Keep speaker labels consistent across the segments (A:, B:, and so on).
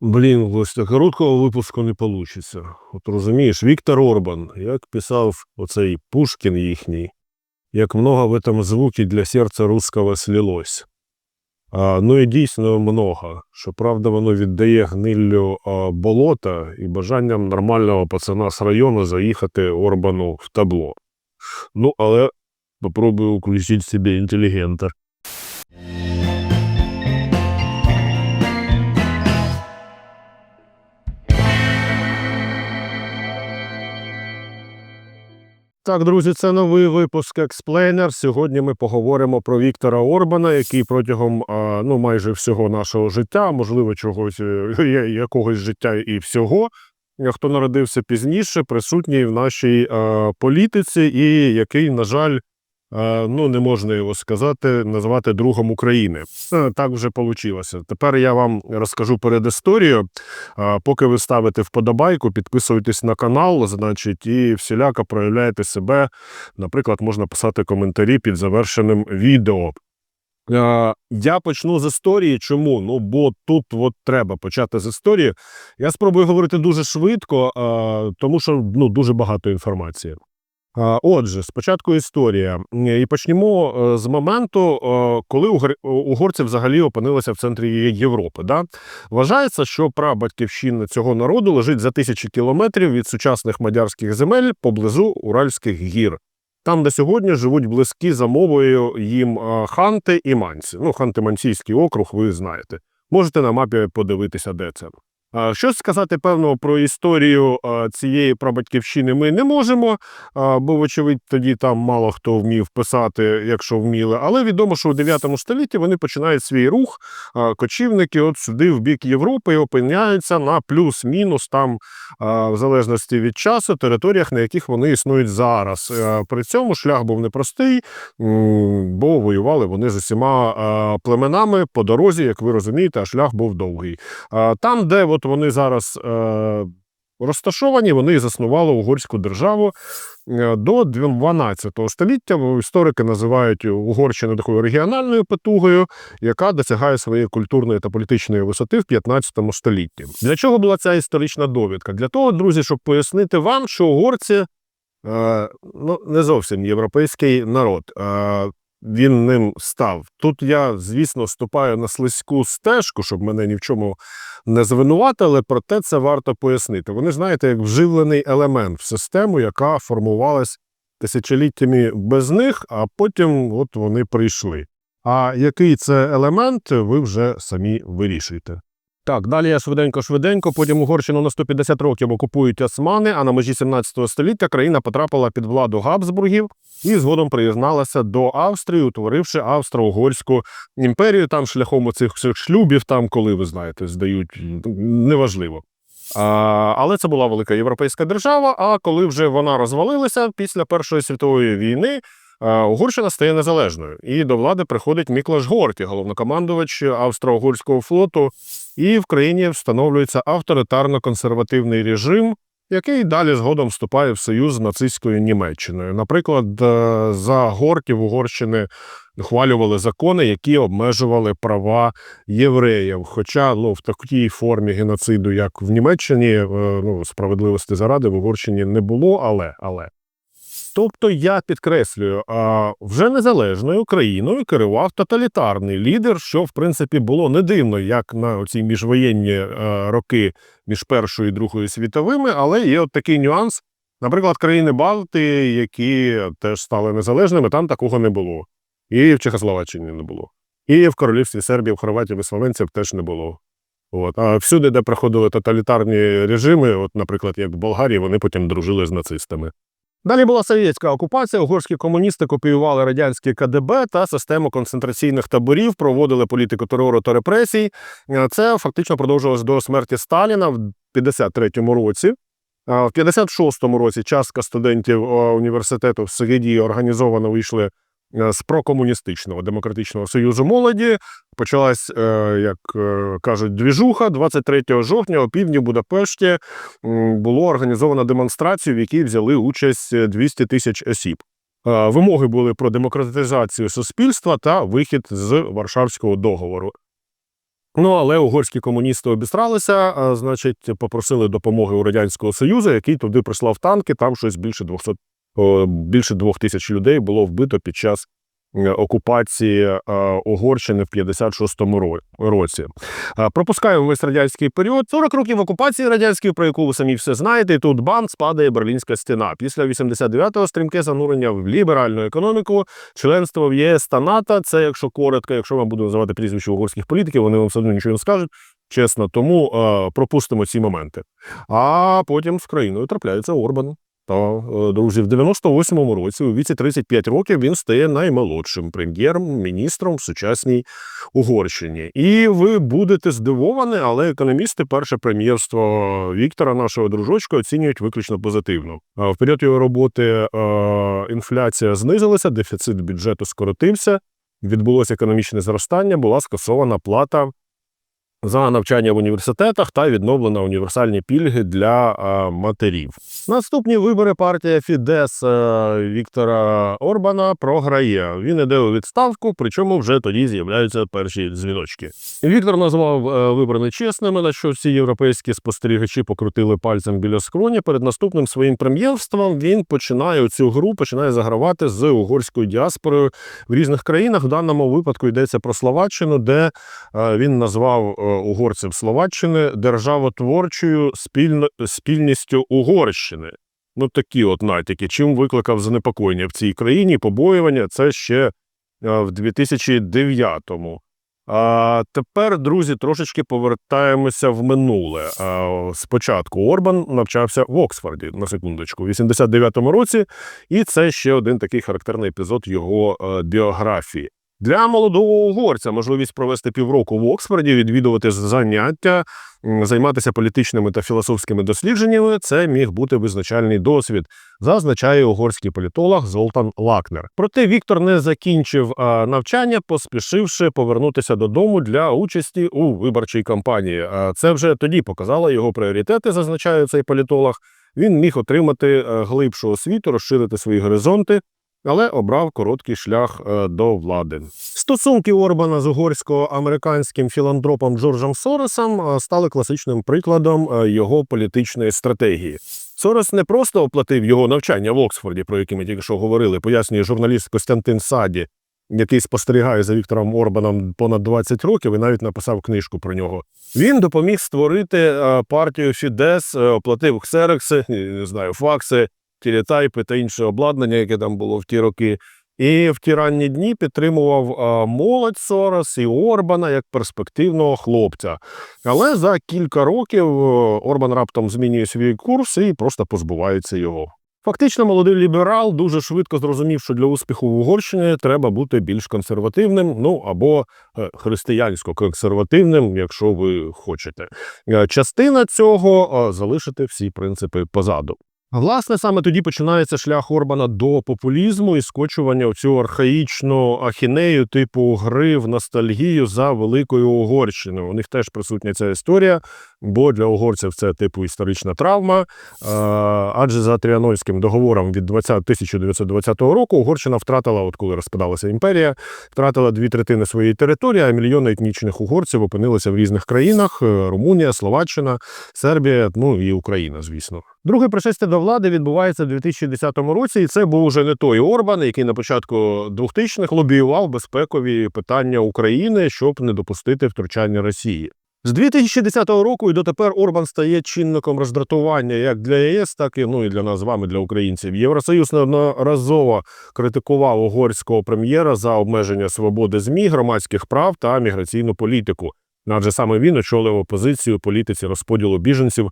A: Блін, ось короткого випуску не вийде. От розумієш, Віктор Орбан, як писав оцей Пушкін їхній, як много в этом звуки для серця русского слилось. А, ну і дійсно много. Щоправда, воно віддає гниллю а, болота і бажанням нормального пацана з району заїхати Орбану в табло. Ну, але попробую включити собі інтелігента. Так, друзі, це новий випуск Explainer. Сьогодні ми поговоримо про Віктора Орбана, який протягом ну, майже всього нашого життя, можливо, чогось е, якогось життя і всього, хто народився пізніше, присутній в нашій політиці, і який, на жаль, ну не можна його сказати, назвати другом України. Е, Так вже вийшло. Тепер я вам розкажу передісторію. А, Поки ви ставите вподобайку, підписуйтесь на канал, значить, і всіляко проявляєте себе. Наприклад, можна писати коментарі під завершеним відео. Я почну з історії. Чому? Ну, бо тут от треба почати з історії. Я спробую говорити дуже швидко, тому що ну, дуже багато інформації. Е, Отже, спочатку історія. І почнемо е, з моменту, е, коли угор- угорці взагалі опинилися в центрі Європи. Да? Вважається, що прабатьківщина цього народу лежить за тисячі кілометрів від сучасних мадярських земель поблизу Уральських гір. Там, де сьогодні живуть близькі за мовою їм ханти і манці. Ну, ханти-мансійський округ, ви знаєте. Можете на мапі подивитися, де це. Щось сказати певного про історію цієї прабатьківщини ми не можемо, бо, вочевидь, тоді там мало хто вмів писати, якщо вміли. Але відомо, що у 9 столітті вони починають свій рух. Кочівники от сюди, в бік Європи, і опиняються на плюс-мінус там в залежності від часу, територіях, на яких вони існують зараз. При цьому шлях був непростий, бо воювали вони з усіма племенами по дорозі, як ви розумієте, а шлях був довгий. Там, де от вони зараз е, розташовані, вони заснували угорську державу е, до 12 століття. Історики називають Угорщину такою регіональною потугою, яка досягає своєї культурної та політичної висоти в 15 столітті. Для чого була ця історична довідка? Для того, друзі, щоб пояснити вам, що угорці е, ну, не зовсім європейський народ. Він ним став. Тут я, звісно, ступаю на слизьку стежку, щоб мене ні в чому не звинуватили, проте це варто пояснити. Вони, знаєте, як вживлений елемент в систему, яка формувалась тисячоліттями без них, а потім от вони прийшли. А який це елемент, ви вже самі вирішуєте. Так, далі я швиденько-швиденько. Потім Угорщину на 150 років окупують османи, а на межі 17 століття країна потрапила під владу Габсбургів і згодом приєдналася до Австрії, утворивши Австро-Угорську імперію. Там шляхом оцих всіх шлюбів, там, коли ви знаєте, здають неважливо. А, але це була велика європейська держава. А коли вже вона розвалилася після Першої світової війни, Угорщина стає незалежною. І до влади приходить Міклаш Горті, головнокомандувач Австро-Угорського флоту. І в країні встановлюється авторитарно-консервативний режим, який далі згодом вступає в союз з нацистською Німеччиною. Наприклад, е, за горків Угорщини ухвалювали закони, які обмежували права євреїв. Хоча ну, в такій формі геноциду, як в Німеччині, е, ну, справедливості заради в Угорщині не було, але. але. Тобто я підкреслюю, вже незалежною країною керував тоталітарний лідер, що в принципі було не дивно, як на ці міжвоєнні е, роки між Першою і Другою світовими, але є от такий нюанс. Наприклад, країни Балтії, які теж стали незалежними, там такого не було. І в Чехословаччині не було. І в королівстві сербів, хорватів і словенців теж не було. От. А всюди, де проходили тоталітарні режими, от, наприклад, як в Болгарії, вони потім дружили з нацистами. Далі була совєтська окупація. Угорські комуністи копіювали радянське КДБ та систему концентраційних таборів, проводили політику терору та репресій. Е, Це фактично продовжувалось до смерті Сталіна в 53-му році. В 56-му році частка студентів е, університету в Сигиді організовано вийшли е, з прокомуністичного демократичного союзу молоді. Почалась, е, як е, кажуть, двіжуха. 23 жовтня у півдні Будапешті було організовано демонстрацію, в якій взяли участь е, 200 тисяч осіб. Е, Вимоги були про демократизацію суспільства та вихід з Варшавського договору. Ну, але угорські комуністи обістралися, значить, попросили допомоги у Радянського Союзу, який туди прислав танки. Там щось більше 200, о, більше двох тисяч людей було вбито під час е, окупації е, Угорщини в 56-му році. Е, Пропускаємо весь радянський період. 40 років окупації радянської, про яку ви самі все знаєте. І тут бам спадає Берлінська стіна. Після 89-го стрімке занурення в ліберальну економіку, членство в ЄС та НАТО. Це якщо коротко, якщо вам буду називати прізвище угорських політиків, вони вам все одно нічого не скажуть. Чесно, тому е, пропустимо ці моменти. А потім з країною трапляється Орбан. Та, е, друзі, в 98-му році, у віці 35 років, він стає наймолодшим прем'єр-міністром в сучасній Угорщині. І ви будете здивовані, але економісти перше прем'єрство Віктора, нашого дружочка, оцінюють виключно позитивно. В період його роботи е, інфляція знизилася, дефіцит бюджету скоротився, відбулося економічне зростання, була скасована плата за навчання в університетах та відновлено універсальні пільги для матерів. Наступні вибори партія Фідес Віктора Орбана програє. Він іде у відставку, причому вже тоді з'являються перші дзвіночки. Віктор назвав е, вибори нечесними, на що всі європейські спостерігачі покрутили пальцем біля скроні. Перед наступним своїм прем'єрством він починає цю гру, починає загравати з угорською діаспорою в різних країнах. В даному випадку йдеться про Словаччину, де е, він назвав е, угорців Словаччини державотворчою спільно, спільністю Угорщини. Ну такі от натяки. Чим викликав занепокоєння в цій країні, побоювання це ще е, в 2009-му. А тепер, друзі, трошечки повертаємося в минуле. Спочатку Орбан навчався в Оксфорді на секундочку, в 89-му році, і це ще один такий характерний епізод його е, біографії. Для молодого угорця можливість провести півроку в Оксфорді, відвідувати заняття, займатися політичними та філософськими дослідженнями. Це міг бути визначальний досвід, зазначає угорський політолог Золтан Лакнер. Проте Віктор не закінчив навчання, поспішивши повернутися додому для участі у виборчій кампанії. А це вже тоді показало його пріоритети, зазначає цей політолог. Він міг отримати е, глибшу освіту, розширити свої горизонти але обрав короткий шлях е, до влади. Стосунки Орбана з угорсько-американським філантропом Джорджем Соросом е, стали класичним прикладом е, його політичної стратегії. Сорос не просто оплатив його навчання в Оксфорді, про яке ми тільки що говорили, пояснює журналіст Костянтин Саді, який спостерігає за Віктором Орбаном понад 20 років і навіть написав книжку про нього. Він допоміг створити партію Фідес, оплатив ксерекси, не знаю, факси, телетайпи та інше обладнання, яке там було в ті роки. І в ті ранні дні підтримував молодь Сорос і Орбана як перспективного хлопця. Але за кілька років е, Орбан раптом змінює свій курс і просто позбувається його. Фактично, молодий ліберал дуже швидко зрозумів, що для успіху в Угорщині треба бути більш консервативним, ну або е, християнсько-консервативним, якщо ви хочете. Е, Частина цього залишити всі принципи позаду. Власне, саме тоді починається шлях Орбана до популізму і скочування в цю архаїчну ахінею, типу гри в ностальгію за великою Угорщиною. У них теж присутня ця історія, бо для угорців це типу історична травма. Адже за Тріанольським договором від 20, 1920 року Угорщина втратила, от коли розпадалася імперія, втратила дві третини своєї території, а мільйони етнічних угорців опинилися в різних країнах: е, Румунія, Словаччина, Сербія, ну і Україна, звісно. Друге пришестя до влади відбувається в 2010 році, і це був уже не той Орбан, який на початку 2000-х лобіював безпекові питання України, щоб не допустити втручання Росії. З 2010 року і дотепер Орбан стає чинником роздратування як для ЄС, так і ну і для нас з вами, для українців. Євросоюз неодноразово критикував угорського прем'єра за обмеження свободи змі, громадських прав та міграційну політику. Адже саме він очолив опозицію політиці розподілу біженців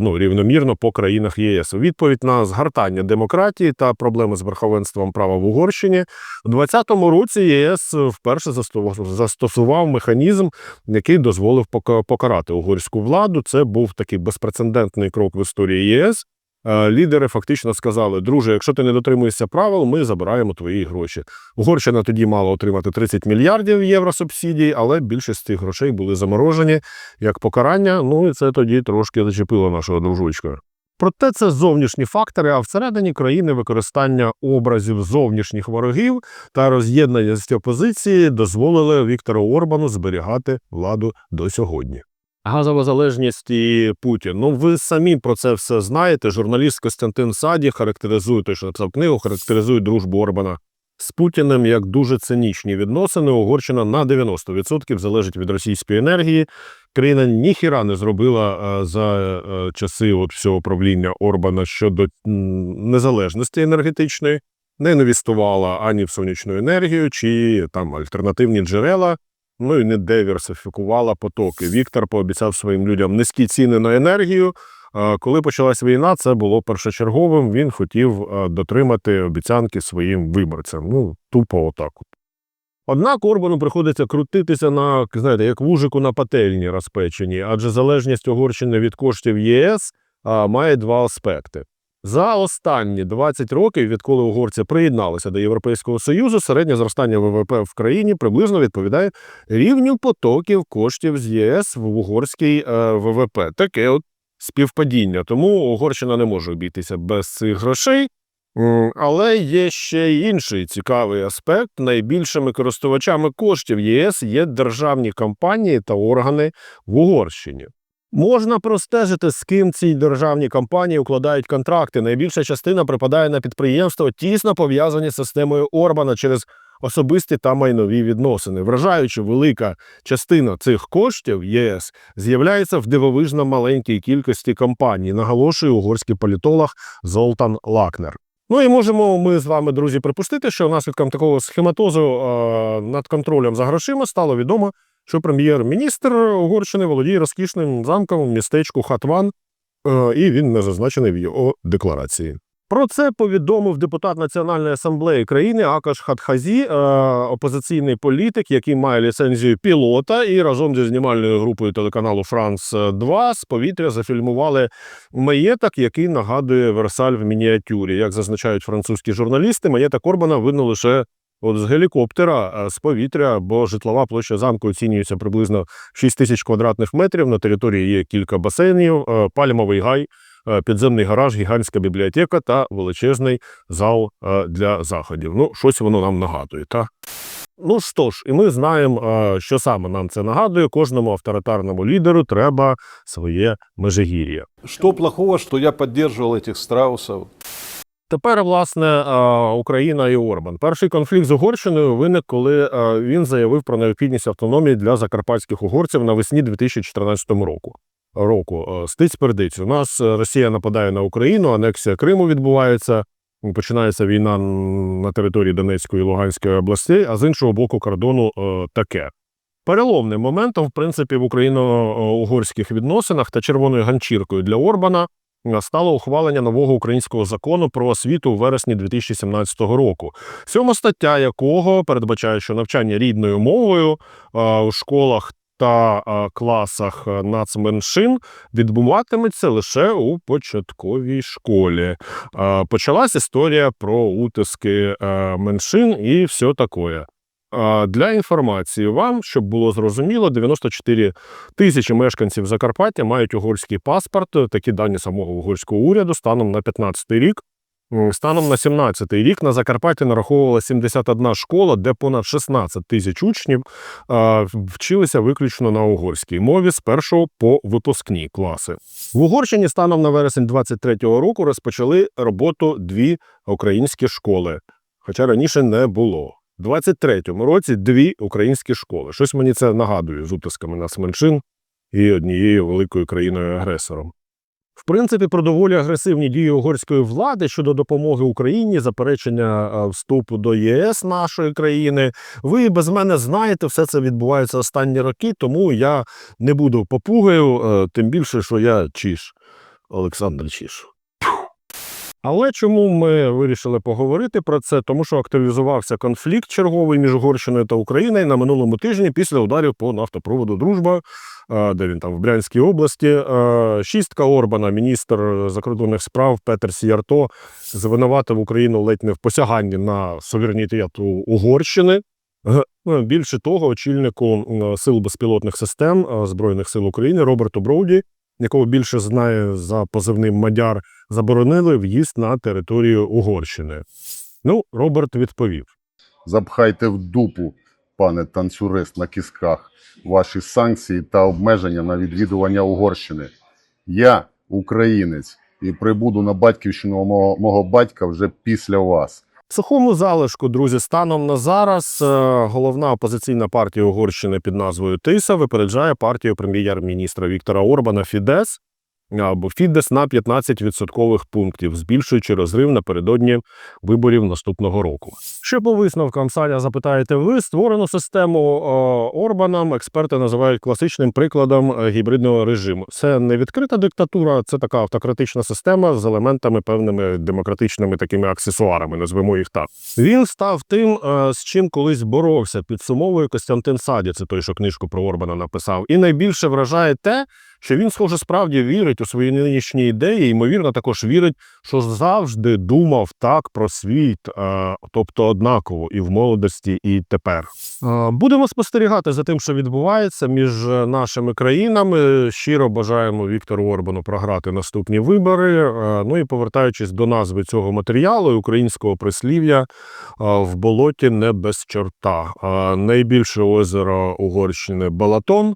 A: ну рівномірно по країнах ЄС. У Відповідь на згортання демократії та проблеми з верховенством права в Угорщині у 2020 році ЄС вперше застосував- механізм, який дозволив пока- покарати угорську владу. Це був такий безпрецедентний крок в історії ЄС. Е, Лідери фактично сказали: друже, якщо ти не дотримуєшся правил, ми забираємо твої гроші. Угорщина тоді мала отримати 30 мільярдів євро субсидій, але більшість цих грошей були заморожені як покарання. Ну і це тоді трошки зачепило нашого дружочка. Проте це зовнішні фактори, а всередині країни використання образів зовнішніх ворогів та роз'єднаність опозиції дозволили Віктору Орбану зберігати владу до сьогодні. Газова залежність і Путін. Ну ви самі про це все знаєте. Журналіст Костянтин Саді характеризує той, що написав книгу, характеризує дружбу Орбана з Путіним як дуже цинічні відносини. Угорщина на 90% залежить від російської енергії. Країна ніхіра не зробила е, за е, часи от всього правління Орбана щодо незалежності енергетичної, не інвестувала ані в сонячну енергію, чи там альтернативні джерела. Ну і не диверсифікувала потоки. Віктор пообіцяв своїм людям низькі ціни на енергію. Коли почалась війна, це було першочерговим. Він хотів е, дотримати обіцянки своїм виборцям. Ну, тупо отак. от. Однак Орбану приходиться крутитися на, знаєте, як вужику на пательні розпечені, адже залежність Угорщини від коштів ЄС має два аспекти. За останні 20 років, відколи угорці приєдналися до Європейського Союзу, середнє зростання ВВП в країні приблизно відповідає рівню потоків коштів з ЄС в угорський е, ВВП. Таке от співпадіння. Тому Угорщина не може обійтися без цих грошей. Але є ще й інший цікавий аспект. Найбільшими користувачами коштів ЄС є державні компанії та органи в Угорщині. Можна простежити, з ким ці державні компанії укладають контракти. Найбільша частина припадає на підприємства, тісно пов'язані з системою Орбана через особисті та майнові відносини. Вражаючи велика частина цих коштів ЄС з'являється в дивовижно маленькій кількості компаній, наголошує угорський політолог Золтан Лакнер. Ну і можемо ми з вами, друзі, припустити, що наслідком такого схематозу е, над контролем за грошима стало відомо, що прем'єр-міністр Угорщини володіє розкішним замком в містечку Хатван, е, і він не зазначений в його декларації. Про це повідомив депутат Національної асамблеї країни Акаш Хатхазі, е, опозиційний політик, який має ліцензію пілота, і разом зі знімальною групою телеканалу Франс 2 з повітря зафільмували маєток, який нагадує Версаль в мініатюрі. Як зазначають французькі журналісти, маєток Орбана видно лише от з гелікоптера, з повітря, бо житлова площа замку оцінюється приблизно 6 тисяч квадратних метрів. На території є кілька басейнів, е, пальмовий гай, е, підземний гараж, гігантська бібліотека та величезний зал е, для заходів. Ну, щось воно нам нагадує, так? Ну що ж, і ми знаємо, е, що саме нам це нагадує. Кожному авторитарному лідеру треба своє межигір'я.
B: Что плохого, что я поддерживал этих страусов?
A: Тепер, власне, е, Україна і Орбан. Перший конфлікт з Угорщиною виник, коли е, він заявив про необхідність автономії для закарпатських угорців навесні 2014 року. Року Е, стиць пердиць. У нас Росія нападає на Україну, анексія Криму відбувається. Починається війна на території Донецької і Луганської областей, а з іншого боку кордону таке. Переломним моментом, в принципі, в україно-угорських відносинах та червоною ганчіркою для Орбана стало ухвалення нового українського закону про освіту у вересні 2017 року. Сьома стаття якого передбачає, що навчання рідною мовою у школах та класах е, нацменшин відбуватиметься лише у початковій школі. Почалась історія про утиски е, меншин і все таке. Для інформації вам, щоб було зрозуміло, 94 тисячі мешканців Закарпаття мають угорський паспорт. Такі дані самого угорського уряду станом на 15 рік. Станом на 17 рік на Закарпатті нараховувала 71 школа, де понад 16 тисяч учнів вчилися виключно на угорській мові з першого по випускні класи. В Угорщині станом на вересень 23-го року розпочали роботу дві українські школи, хоча раніше не було. У 23-му році дві українські школи. Щось мені це нагадує з утисками нацменшин і однією великою країною-агресором. В принципі, про доволі агресивні дії угорської влади щодо допомоги Україні, заперечення е, вступу до ЄС нашої країни. Ви без мене знаєте, все це відбувається останні роки, тому я не буду попугою, е, тим більше, що я чіш. Олександр Чіш. Але чому ми вирішили поговорити про це? Тому що активізувався конфлікт черговий між Угорщиною та Україною на минулому тижні після ударів по нафтопроводу Дружба, е, де він там в Брянській області. Е, Шістка Орбана, міністр закордонних справ Петер Сіярто, звинуватив Україну ледь не в посяганні на суверенітет Угорщини. Ну, Більше того, очільнику сил безпілотних систем е, Збройних сил України Роберту Броуді якого більше знає за позивним Мадяр, заборонили в'їзд на територію Угорщини. Ну, Роберт відповів.
C: Запхайте в дупу, пане танцюрист на кісках, ваші санкції та обмеження на відвідування Угорщини. Я українець і прибуду на батьківщину мого, мого батька вже після вас.
A: Сухому залишку, друзі, станом на зараз е, головна опозиційна партія Угорщини під назвою Тиса випереджає партію прем'єр-міністра Віктора Орбана Фідес або Фідес на 15 відсоткових пунктів, збільшуючи розрив напередодні виборів наступного року. Що по висновкам Саня запитаєте ви? Створену систему е, Орбаном експерти називають класичним прикладом е, гібридного режиму. Це не відкрита диктатура, це така автократична система з елементами певними демократичними такими аксесуарами, назвемо їх так. Він став тим, е, з чим колись боровся. Підсумовує Костянтин Саді, це той, що книжку про Орбана написав. І найбільше вражає те, що він, схоже, справді вірить у свої нинішні ідеї, ймовірно, також вірить, що завжди думав так про світ, е, тобто однаково і в молодості, і тепер. Е, Будемо спостерігати за тим, що відбувається між е, нашими країнами. Щиро бажаємо Віктору Орбану програти наступні вибори. Ну і повертаючись до назви цього матеріалу, українського прислів'я в болоті не без чорта. Найбільше озеро Угорщини Балатон.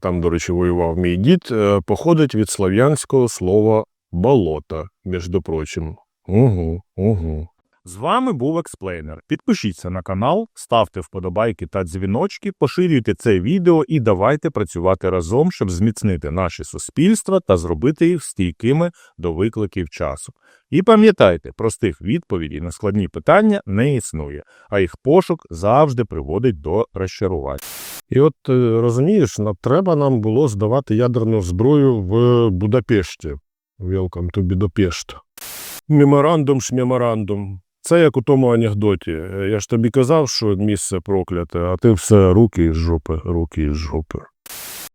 A: Там, до речі, воював мій дід, е, походить від слов'янського слова болото, між прочим. Угу, угу.
D: З вами був експлейнер. Підпишіться на канал, ставте вподобайки та дзвіночки, поширюйте це відео і давайте працювати разом, щоб зміцнити наше суспільство та зробити їх стійкими до викликів часу. І пам'ятайте, простих відповідей на складні питання не існує, а їх пошук завжди приводить до розчарувань.
A: І от е, розумієш, нам треба нам було здавати ядерну зброю в Будапешті. Welcome to Budapest. Меморандум ж меморандум. Це як у тому анекдоті. Е, Я ж тобі казав, що місце прокляте, а ти все руки із жопи, руки із жопи.